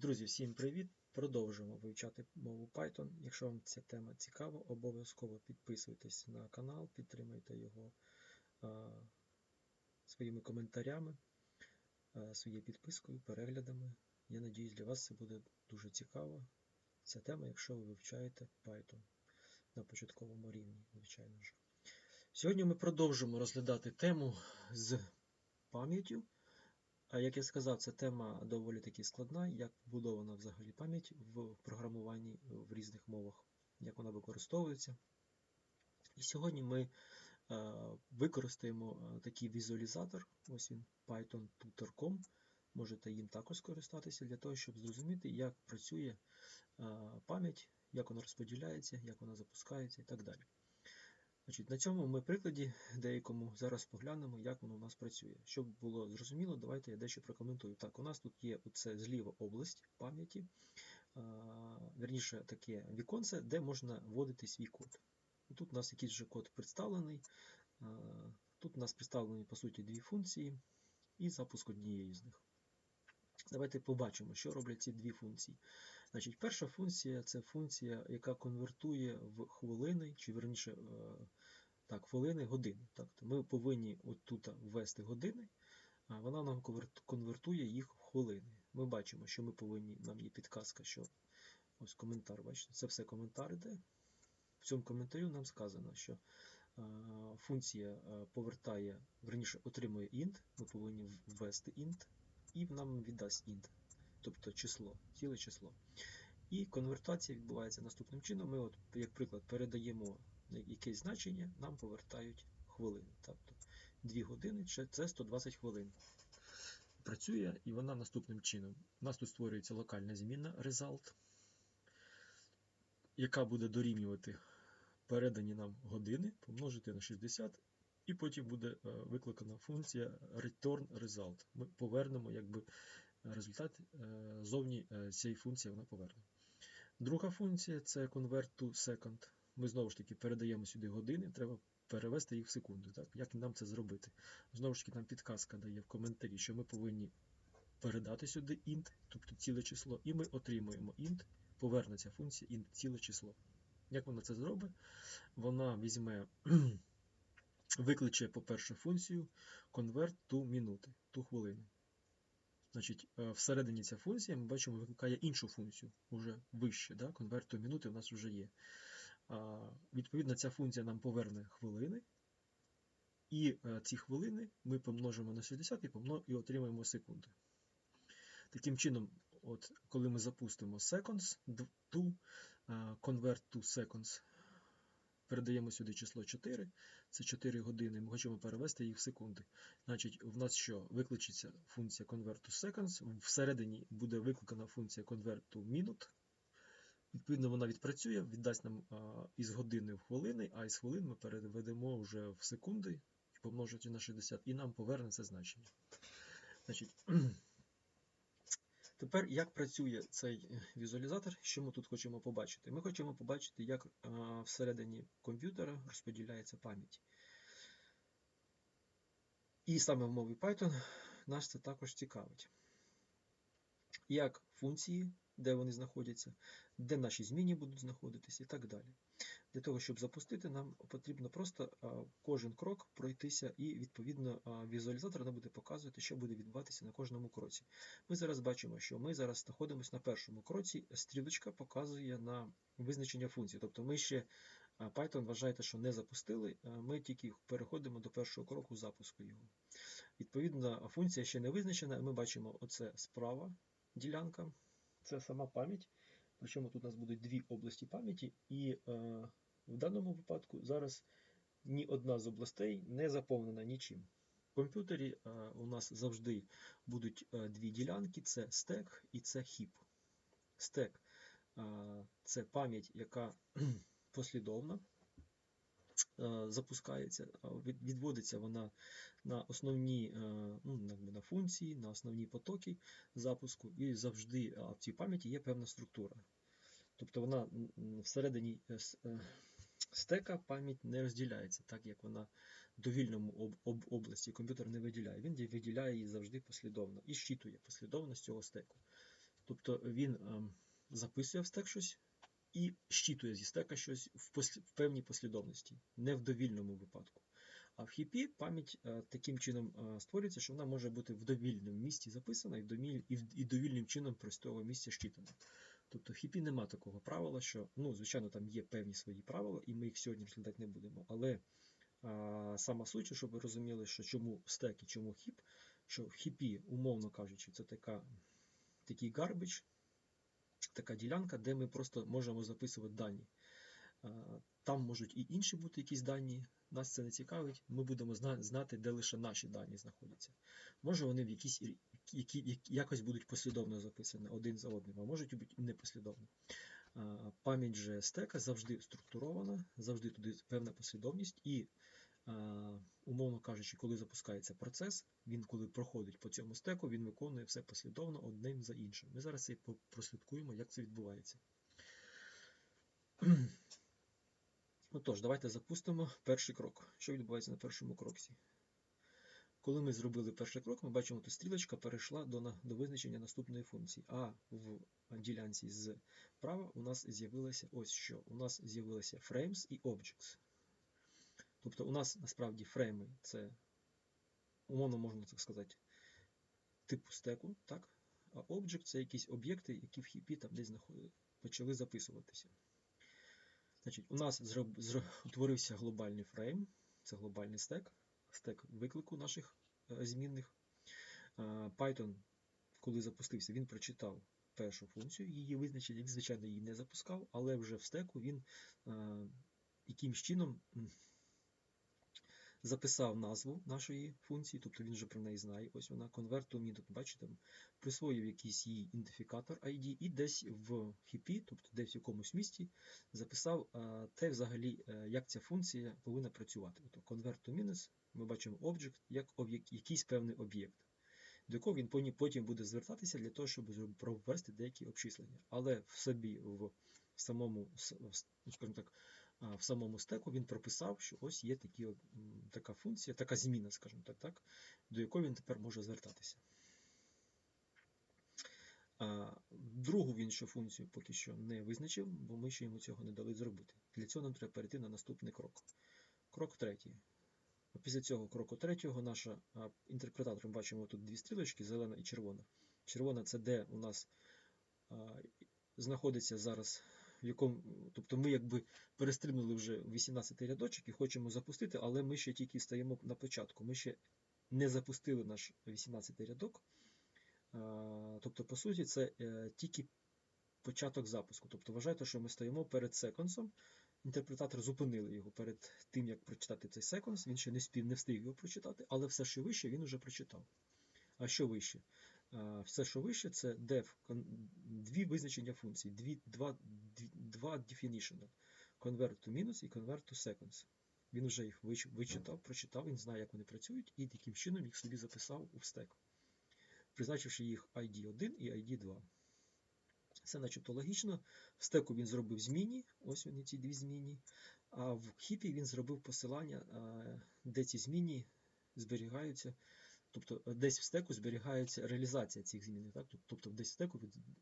Друзі, всім привіт! Продовжуємо вивчати мову Python. Якщо вам ця тема цікава, обов'язково підписуйтесь на канал, підтримуйте його а, своїми коментарями, а, своєю підпискою, переглядами. Я надіюсь, для вас це буде дуже цікаво. Ця тема, якщо ви вивчаєте Python на початковому рівні, звичайно ж. Сьогодні ми продовжимо розглядати тему з пам'яттю. Як я сказав, ця тема доволі таки складна, як побудована взагалі пам'ять в програмуванні в різних мовах, як вона використовується. І сьогодні ми е, використаємо е, такий візуалізатор, ось він python.tutor.com. Можете їм також скористатися для того, щоб зрозуміти, як працює е, пам'ять, як вона розподіляється, як вона запускається і так далі. Значить, На цьому ми прикладі деякому зараз поглянемо, як воно у нас працює. Щоб було зрозуміло, давайте я дещо прокоментую. Так, у нас тут є оце зліва область пам'яті, верніше таке віконце, де можна вводити свій код. Тут у нас якийсь вже код представлений. Тут у нас представлені, по суті, дві функції і запуск однієї з них. Давайте побачимо, що роблять ці дві функції. Значить, Перша функція це функція, яка конвертує в хвилини, чи верніше, е, так, хвилини години. Так, Ми повинні отут ввести години, а вона нам конвертує їх в хвилини. Ми бачимо, що ми повинні, нам є підказка, що ось коментар, бачите, це все коментар іде. В цьому коментарю нам сказано, що функція повертає, верніше отримує int, ми повинні ввести int, і нам віддасть int, тобто число, ціле число. І конвертація відбувається наступним чином. Ми, от, як приклад, передаємо якесь значення, нам повертають хвилини. Тобто 2 години це 120 хвилин. Працює і вона наступним чином. У нас тут створюється локальна змінна result, яка буде дорівнювати передані нам години, помножити на 60, і потім буде е, викликана функція return result. Ми повернемо якби, результат е, зовні е, цієї функції вона поверне. Друга функція це convert to second. Ми знову ж таки передаємо сюди години, треба перевести їх в секунду. Так? Як нам це зробити? Знову ж таки, нам підказка дає в коментарі, що ми повинні передати сюди int, тобто ціле число, і ми отримуємо int, повернеться функція int ціле число. Як вона це зробить? Вона візьме, викличе, по-перше, функцію convert to минути, ту хвилину. Значить, е, всередині ця функція ми бачимо, викликає іншу функцію, вже вище. Да? Конверт минути у нас вже є. Відповідно, ця функція нам поверне хвилини. І е, ці хвилини ми помножимо на 60 і помно... і отримаємо секунди. Таким чином, от, коли ми запустимо seconds to convert to seconds, передаємо сюди число 4, це 4 години, ми хочемо перевести їх в секунди. Значить, в нас що? Викличеться функція convert to seconds, всередині буде викликана функція convert to minute. Відповідно, вона відпрацює, віддасть нам із години в хвилини, а із хвилин ми переведемо вже в секунди, і помножити на 60, і нам поверне це значення. Значить, Тепер як працює цей візуалізатор, що ми тут хочемо побачити? Ми хочемо побачити, як всередині комп'ютера розподіляється пам'ять. І саме в мові Python нас це також цікавить. Як функції де вони знаходяться, де наші зміни будуть знаходитися і так далі. Для того, щоб запустити, нам потрібно просто кожен крок пройтися, і, відповідно, візуалізатор нам буде показувати, що буде відбуватися на кожному кроці. Ми зараз бачимо, що ми зараз знаходимося на першому кроці, стрілочка показує на визначення функції. Тобто ми ще Python вважаєте, що не запустили, ми тільки переходимо до першого кроку запуску його. Відповідно, функція ще не визначена, ми бачимо оце справа ділянка це сама пам'ять. Причому тут у нас будуть дві області пам'яті, і е, в даному випадку зараз ні одна з областей не заповнена нічим. В комп'ютері е, у нас завжди будуть е, дві ділянки: це стек і це хіп. Стек е, це пам'ять, яка послідовна. Е, запускається, відводиться вона на основні е, ну, на функції, на основні потоки запуску, і завжди в цій пам'яті є певна структура. Тобто вона всередині е, стека пам'ять не розділяється, так як вона в довільному області комп'ютер не виділяє. Він виділяє її завжди послідовно і щитує послідовність цього стеку. Тобто він ем, записує в стек щось і щитує зі стека щось в, послі- в певній послідовності, не в довільному випадку. А в хіпі пам'ять е, таким чином е, створюється, що вона може бути в довільному місці записана і, в доміль, і, в- і довільним чином простого місця щитана. Тобто в хіпі нема такого правила, що, ну, звичайно, там є певні свої правила, і ми їх сьогодні розглядати не будемо. Але а, сама суть, щоб ви розуміли, що чому стек і чому хіп, що в хіпі, умовно кажучи, це така, такий гарбич, така ділянка, де ми просто можемо записувати дані. Там можуть і інші бути якісь дані, нас це не цікавить, ми будемо знати, де лише наші дані знаходяться. Може вони в якісь, які, якось будуть послідовно записані один за одним, а можуть бути і непослідовно. Пам'ять же стека завжди структурована, завжди туди певна послідовність, і, умовно кажучи, коли запускається процес, він коли проходить по цьому стеку, він виконує все послідовно одним за іншим. Ми зараз це прослідкуємо, як це відбувається. Отож, давайте запустимо перший крок. Що відбувається на першому кроксі? Коли ми зробили перший крок, ми бачимо, що стрілочка перейшла до, до визначення наступної функції. А в ділянці зправа у нас з'явилося ось що. У нас з'явилося frames і objects. Тобто у нас насправді фрейми це, умовно можна так сказати, типу стеку, так? А object це якісь об'єкти, які в хіпі там десь почали записуватися. Значить, у нас утворився глобальний фрейм, це глобальний стек, стек виклику наших е, змінних. Python, коли запустився, він прочитав першу функцію, її визначення, він, звичайно, її не запускав, але вже в стеку він е, якимсь чином записав назву нашої функції, тобто він вже про неї знає. Ось вона to method, бачите, присвоїв якийсь її ідентифікатор ID і десь в хіпі, тобто десь в якомусь місці, записав е, те взагалі, е, як ця функція повинна працювати. Тобто to minus, ми бачимо object як якийсь певний об'єкт, до якого він потім буде звертатися для того, щоб провести деякі обчислення. Але в собі в самому, скажімо так, в самому стеку він прописав, що ось є такі, така функція, така зміна, скажімо так, так, до якої він тепер може звертатися. Другу він ще функцію поки що не визначив, бо ми ще йому цього не дали зробити. Для цього нам треба перейти на наступний крок. Крок третій. Після цього кроку третього наша інтерпретатор, ми бачимо тут дві стрілочки, зелена і червона. Червона це де у нас знаходиться зараз, в якому, тобто ми якби перестрибнули вже 18 рядочок і хочемо запустити, але ми ще тільки стоїмо на початку. Ми ще не запустили наш 18 рядок. Тобто, по суті, це е, тільки початок запуску. Тобто вважайте, що ми стоїмо перед секонсом. Інтерпретатор зупинили його перед тим, як прочитати цей секонс. Він ще не не встиг його прочитати, але все, що вище, він вже прочитав. А що вище? А, Все, що вище, це def, дві визначення функцій, дві, два, два definition. Convert to minus і convert to seconds. Він вже їх вичитав, прочитав, він знає, як вони працюють, і таким чином їх собі записав у стек, призначивши їх ID1 і ID2. Це начебто логічно. В стеку він зробив зміні, ось вони ці дві зміні. А в хіпі він зробив посилання, де ці зміни зберігаються. Тобто е, десь в стеку зберігається реалізація цих змін. Так? Тобто десь в стеку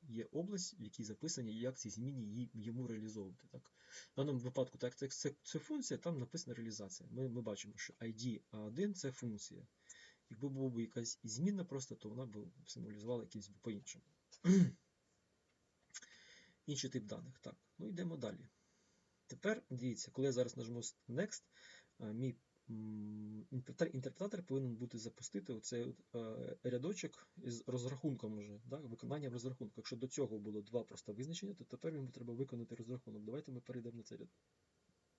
є область, в якій записані, як ці зміни її, йому реалізовувати. Так? В даному випадку, так, це, це, це функція, там написана реалізація. Ми, ми бачимо, що ID A1 це функція. Якби була б якась зміна просто, то вона б символізувала якийсь би по-іншому. Інший тип даних. Так, ну йдемо далі. Тепер дивіться, коли я зараз нажму Next, мій м, інтерпретатор, інтерпретатор повинен бути запустити оцей е, рядочок із розрахунком уже, да, виконанням розрахунку. Якщо до цього було два просто визначення, то тепер йому треба виконати розрахунок. Давайте ми перейдемо на цей ряд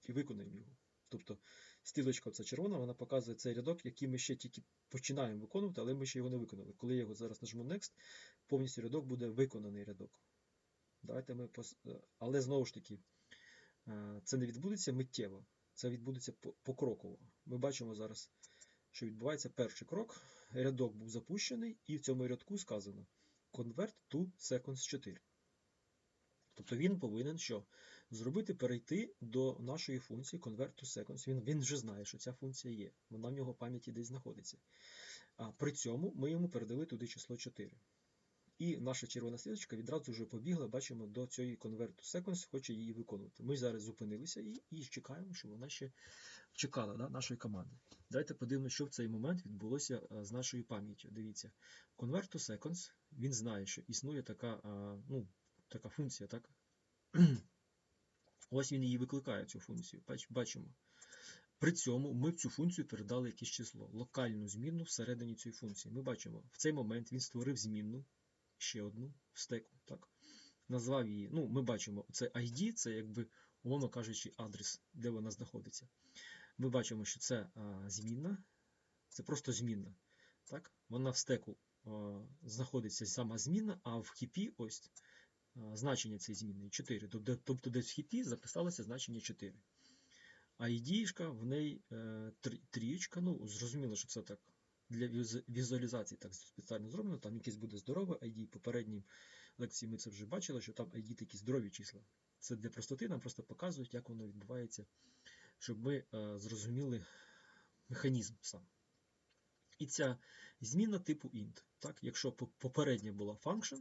і виконаємо його. Тобто стрілочка ця червона, вона показує цей рядок, який ми ще тільки починаємо виконувати, але ми ще його не виконали. Коли я його зараз нажму Next, повністю рядок буде виконаний рядок. Давайте ми пос... е, Але знову ж таки, е, це не відбудеться миттєво, це відбудеться покроково. Ми бачимо зараз, що відбувається перший крок. Рядок був запущений, і в цьому рядку сказано Convert to seconds 4. Тобто він повинен що? Зробити перейти до нашої функції convert to seconds. Він, він вже знає, що ця функція є. Вона в нього пам'яті десь знаходиться. А при цьому ми йому передали туди число 4. І наша червона стрілочка відразу вже побігла, бачимо, до цієї конверту seconds, хоче її виконувати. Ми зараз зупинилися і, і чекаємо, що вона ще чекала да, нашої команди. Давайте подивимося, що в цей момент відбулося а, з нашою пам'яттю. Дивіться, convert to він знає, що існує така, ну, така функція, так? Ось він її викликає, цю функцію. Бач, бачимо. При цьому ми в цю функцію передали якесь число, локальну змінну всередині цієї функції. Ми бачимо, в цей момент він створив змінну, ще одну в стеку. Так? Назвав її. Ну, ми бачимо, це ID, це якби, умовно кажучи, адрес, де вона знаходиться. Ми бачимо, що це а, змінна, це просто змінна. Так? Вона в стеку а, знаходиться сама змінна, а в хіпі ось а, значення цієї змінної 4. Тобто, десь в хіпі записалося значення 4. А ID в неї е, трі- трієчка, ну, зрозуміло, що це так для візуалізації так спеціально зроблено. Там якесь буде здорове ID. Попередній лекції ми це вже бачили, що там ID такі здорові числа. Це для простоти нам просто показують, як воно відбувається, щоб ми е, зрозуміли механізм сам. І ця зміна типу int. Так? Якщо попередня була function,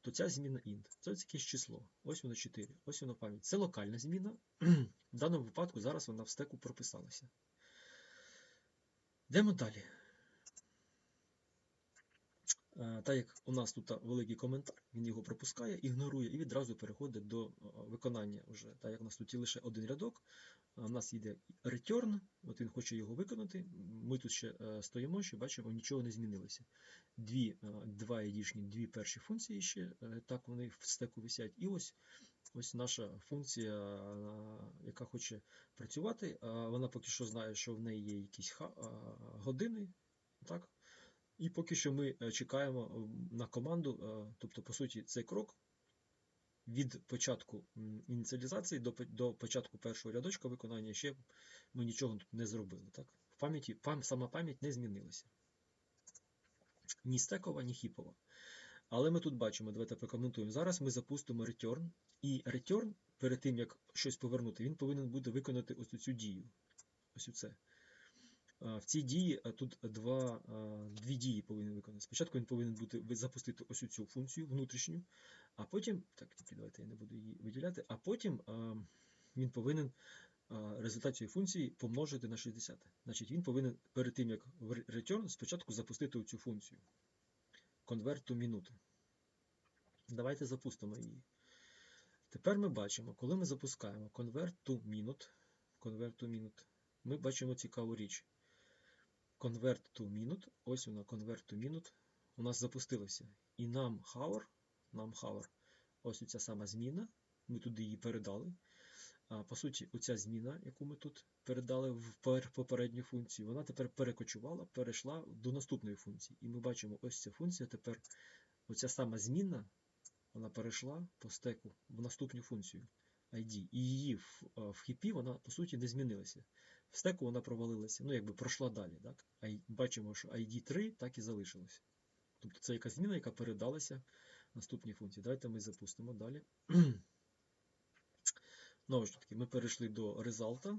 то ця зміна int. Це ось якесь число. Ось воно 4, ось воно пам'ять. Це локальна зміна. В даному випадку зараз вона в стеку прописалася. Йдемо далі. Е, Так як у нас тут великий коментар, він його пропускає, ігнорує і відразу переходить до е, виконання. Вже. Так як у нас тут лише один рядок, у нас йде return, от він хоче його виконати. Ми тут ще е, стоїмо, що бачимо, нічого не змінилося. Дві, два ID-шні, дві перші функції ще, так вони в стеку висять. І ось Ось наша функція, яка хоче працювати. Вона поки що знає, що в неї є якісь години. Так? І поки що ми е, чекаємо на команду. е, Тобто, по суті, цей крок від початку ініціалізації до, початку першого рядочка виконання ще ми нічого тут не зробили. Так? В пам'яті пам, сама пам'ять не змінилася. Ні стекова, ні хіпова. Але ми тут бачимо, давайте прокоментуємо. Зараз ми запустимо return, і return, перед тим як щось повернути, він повинен буде виконати ось цю дію. Ось оце. А, В цій дії тут два, дві дії повинен виконати. Спочатку він повинен бути запустити ось цю функцію внутрішню, а потім, так, давайте я не буду її виділяти, а потім він повинен результат цієї функції помножити на 60. Значить, він повинен перед тим, як return, спочатку запустити цю функцію. To minute. Давайте запустимо її. Тепер ми бачимо, коли ми запускаємо minute, convert to minute, ми бачимо цікаву річ. Convert to minute, ось вона, convert to minute, у нас запустилося. І нам hour, нам hour, ось ця сама зміна, ми туди її передали. А, по суті, оця зміна, яку ми тут передали в попередню функцію, вона тепер перекочувала, перейшла до наступної функції. І ми бачимо, ось ця функція тепер, оця сама змінна, вона перейшла по стеку в наступну функцію ID. І її е, в хіпі вона, по суті, не змінилася. В стеку вона провалилася, ну, якби пройшла далі. Так? Бачимо, що ID 3 так і залишилося. Тобто це якась зміна, яка передалася наступній функції. Давайте ми запустимо далі. Знову ж таки, ми перейшли до резалта.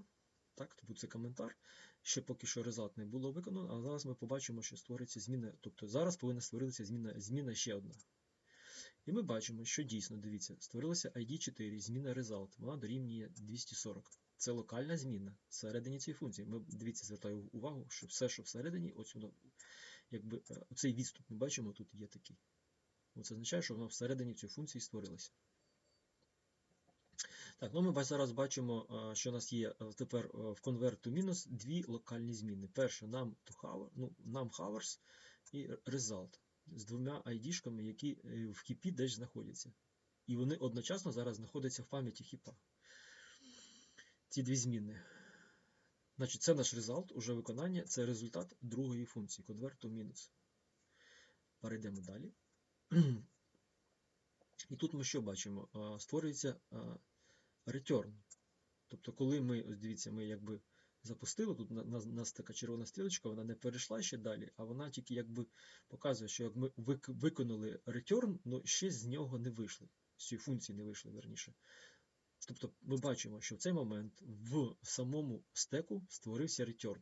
Так, тобто це коментар. Ще поки що резалт не було виконано, а зараз ми побачимо, що створиться зміна. Тобто зараз повинна створитися зміна, зміна ще одна. І ми бачимо, що дійсно, дивіться, створилася ID 4, зміна result, вона дорівнює 240. Це локальна зміна всередині цієї функції. Ми дивіться, звертаю увагу, що все, що всередині, воно, якби е, цей відступ ми бачимо, тут є такий. Це означає, що воно всередині цієї функції створилося. Так, ну ми зараз бачимо, е, що у нас є е, тепер е, в to minus дві локальні зміни. Num to hour, ну, num hours і result з двома ID-шками, які е, в хіпі десь знаходяться. І вони одночасно зараз знаходяться в пам'яті хіпа. Ці дві зміни. Значить, це наш result, уже виконання, це результат другої функції to minus. Перейдемо далі. І тут ми що бачимо? Створюється return. Тобто, коли ми, ось дивіться, ми якби запустили, тут у нас така червона стрілочка, вона не перейшла ще далі, а вона тільки якби показує, що як ми вик- виконали return, але ще з нього не вийшли. З цієї функції не вийшли, верніше. Тобто ми бачимо, що в цей момент в самому стеку створився return.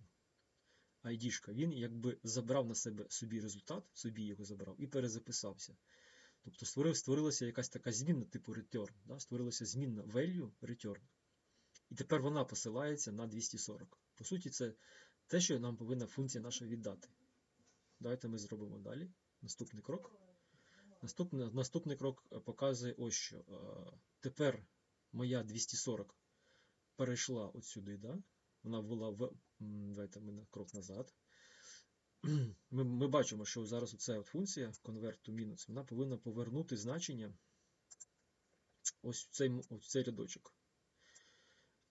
ID-шка. Він якби забрав на себе собі результат, собі його забрав і перезаписався. Тобто створив, створилася якась така змінна типу return, да? створилася змінна value return. І тепер вона посилається на 240. По суті, це те, що нам повинна функція наша віддати. Давайте ми зробимо далі. Наступний крок. Наступний, наступний крок е, показує ось що. Е, Тепер моя 240 перейшла от сюди, да? вона була в. Давайте ми на крок назад. Ми, ми бачимо, що зараз оця от функція convert to minus, вона повинна повернути значення ось в цей, ось в цей рядочок.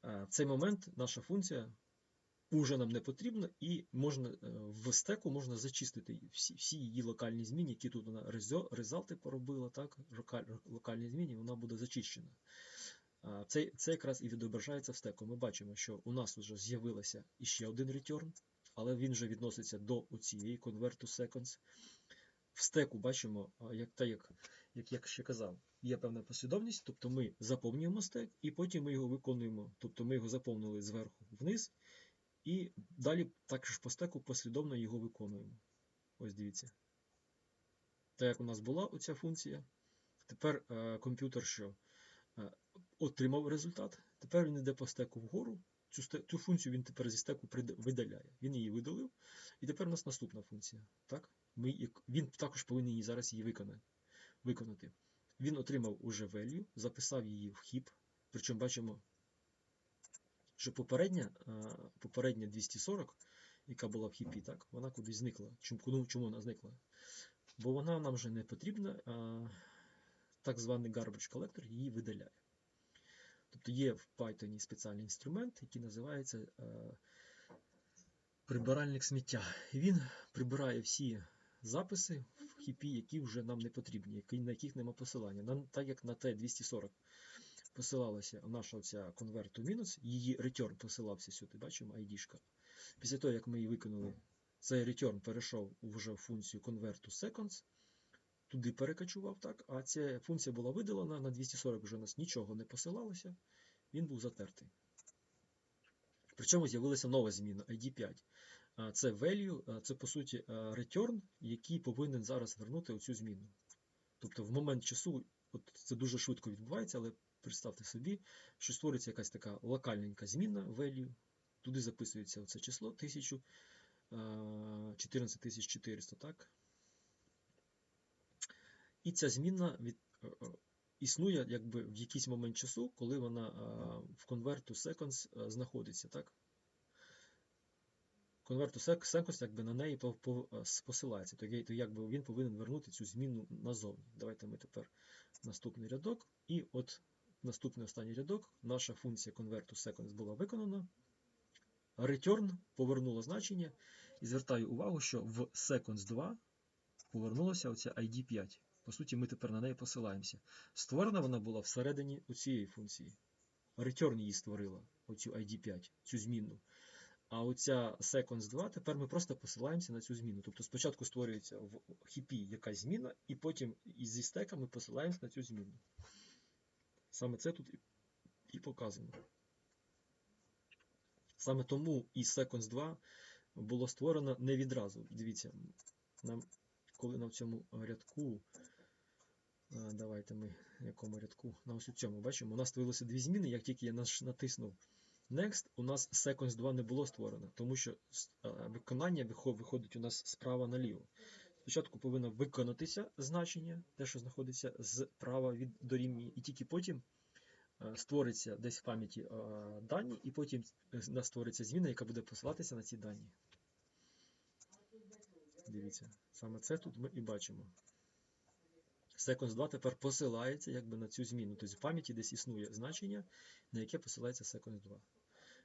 Е, В цей момент наша функція уже нам не потрібна, і можна, е, в стеку можна зачистити всі, всі її локальні зміни, які тут вона резалти поробила, так, локаль- локальні зміни, вона буде зачищена. Це, це якраз і відображається в стеку. Ми бачимо, що у нас вже з'явилося іще один return, але він вже відноситься до цієї convert to seconds. В стеку бачимо, як, та як, як я ще казав, є певна послідовність, тобто ми заповнюємо стек і потім ми його виконуємо. Тобто ми його заповнили зверху вниз, і далі також по стеку послідовно його виконуємо. Ось дивіться. Так як у нас була оця функція, тепер е, комп'ютер що? Е, отримав результат. Тепер він йде по стеку вгору. Цю, цю функцію він тепер зі стеку видаляє. Він її видалив. І тепер у нас наступна функція. Так? Ми, він також повинен її зараз її виконати. Він отримав уже value, записав її в хіп. Причому бачимо, що попередня, е, попередня 240, яка була в хіпі, так, вона кудись зникла. Чому, чому вона зникла? Бо вона нам вже не потрібна, так званий garbage collector її видаляє. Тобто є в Python спеціальний інструмент, який називається е, прибиральник сміття. Він прибирає всі записи в хіпі, які вже нам не потрібні, на яких нема посилання. Так як на T240 посилалася наша convert to minus, її return посилався сюди, бачимо, ID-шка. Після того, як ми її виконали, цей return перейшов вже в функцію to seconds, туди перекачував, так, а ця функція була видалена, на 240 вже у нас нічого не посилалося, він був затертий. Причому з'явилася нова зміна ID5. А, Це value, це по суті return, який повинен зараз вернути оцю зміну. Тобто в момент часу, от це дуже швидко відбувається, але представте собі, що створюється якась така локальненька зміна value, туди записується оце число 1000, 14400, так? І ця зміна від, е, е, існує якби в якийсь момент часу, коли вона в convert to seconds знаходиться, так? Sec- seconds якби на неї посилається, то, якби він повинен вернути цю зміну назовні. Давайте ми тепер наступний рядок, і от наступний останній рядок, наша функція to seconds була виконана. Return повернуло значення, і звертаю увагу, що в seconds 2 повернулося оця ID5. По суті, ми тепер на неї посилаємося. Створена вона була всередині цієї функції. Return її створила, оцю ID5, цю змінну. А оця seconds 2, тепер ми просто посилаємося на цю зміну. Тобто спочатку створюється в хіпі якась зміна, і потім зі стека ми посилаємося на цю зміну. Саме це тут і- показано. Саме тому і seconds 2 було створено не відразу. Дивіться, нам, коли на цьому рядку, давайте ми на якому рядку, на ось у цьому бачимо, у нас створилося дві зміни, як тільки я натиснув Next, у нас seconds 2 не було створено, тому що виконання виходить у нас справа наліво. Спочатку повинно виконатися значення, те, що знаходиться справа від дорівнює, і тільки потім створиться десь в пам'яті дані, і потім е, створиться зміна, яка буде посилатися на ці дані. Дивіться, саме це тут ми і бачимо. Seconds 2 тепер посилається якби на цю зміну. Тобто в пам'яті десь існує значення, на яке посилається Seconds 2.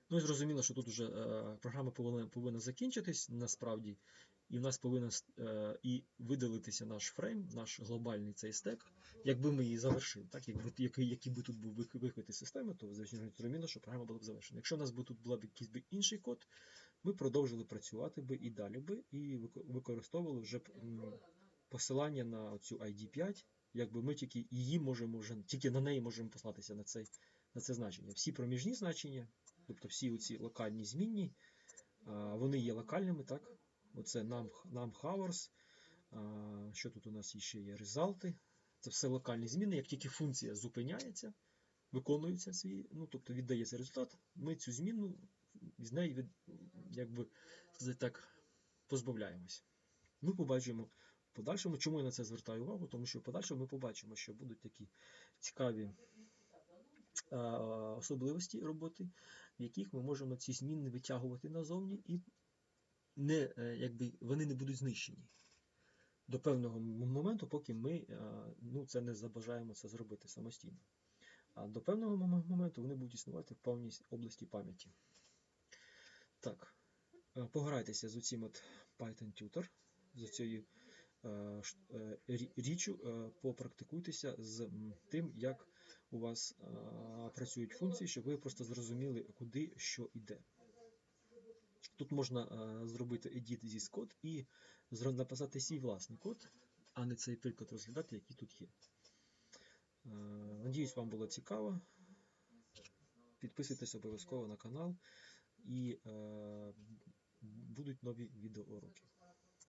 Ну і зрозуміло, що тут вже е, програма повинна, повинна закінчитись насправді, і в нас повинен е, і видалитися наш фрейм, наш глобальний цей стек, якби ми її завершили. Так? Якби, який, який би тут був виклик системи, то звичайно зрозуміло, що програма була б завершена. Якщо у нас би тут була б якийсь би інший код, ми продовжили працювати би і далі би, і вик- використовували вже б, посилання на цю ID5, якби ми тільки її можемо тільки на неї можемо послатися на, цей, на це значення. Всі проміжні значення, тобто всі оці локальні змінні, вони є локальними, так? Оце нам, нам що тут у нас ще є? Резалти, Це все локальні зміни. Як тільки функція зупиняється, виконується свій, ну тобто віддається результат, ми цю зміну з неї від, якби так, позбавляємось. Ми побачимо подальшому, чому я на це звертаю увагу, тому що в подальшому ми побачимо, що будуть такі цікаві особливості роботи, в яких ми можемо ці зміни витягувати назовні і не, е, якби, вони не будуть знищені до певного моменту, поки ми е, ну, це не забажаємо це зробити самостійно. А до певного моменту вони будуть існувати в певній області пам'яті. Так, е, пограйтеся з оцим от Python Tutor, з цією річчю, е, попрактикуйтеся з тим, як у вас е, працюють функції, щоб ви просто зрозуміли, куди що йде. Тут можна е, зробити edit this код і написати свій власний код, а не цей приклад розглядати, який тут є. Е, Надіюсь, вам було цікаво. Підписуйтесь обов'язково на канал і е, будуть нові відеоуроки.